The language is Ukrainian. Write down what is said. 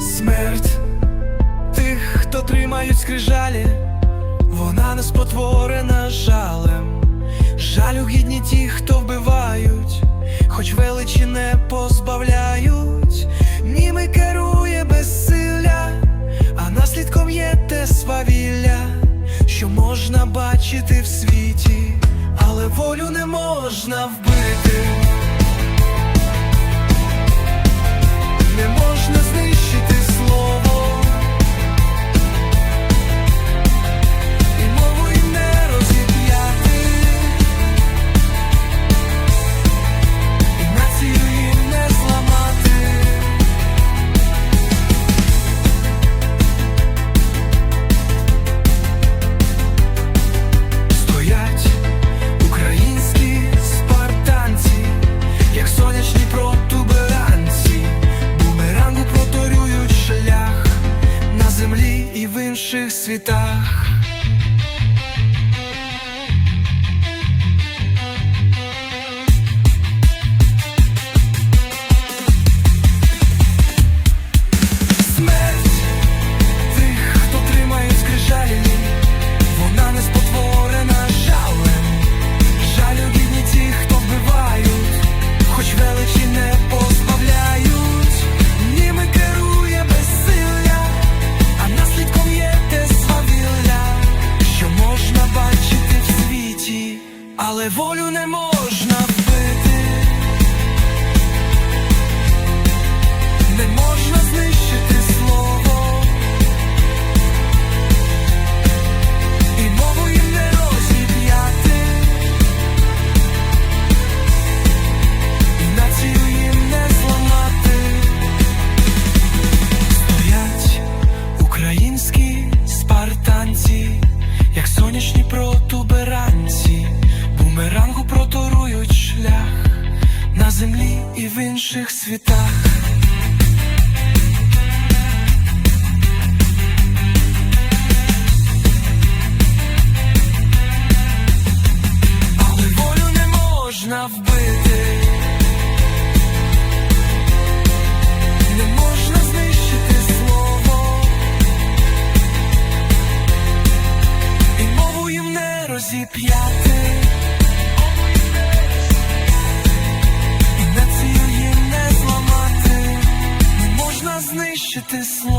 смерть тих, хто тримають скрижалі, вона не спотворена жалем, жалю гідні ті, хто вбивають, хоч величі не позбавляють, німи керує безсилля, а наслідком є те свавілля, що можна бачити в світі, але волю не можна вбити. Світах. Але волю не можна в інших світах. Але волю не можна вбити, не можна знищити слово, і мову їм не розіп'яти, before.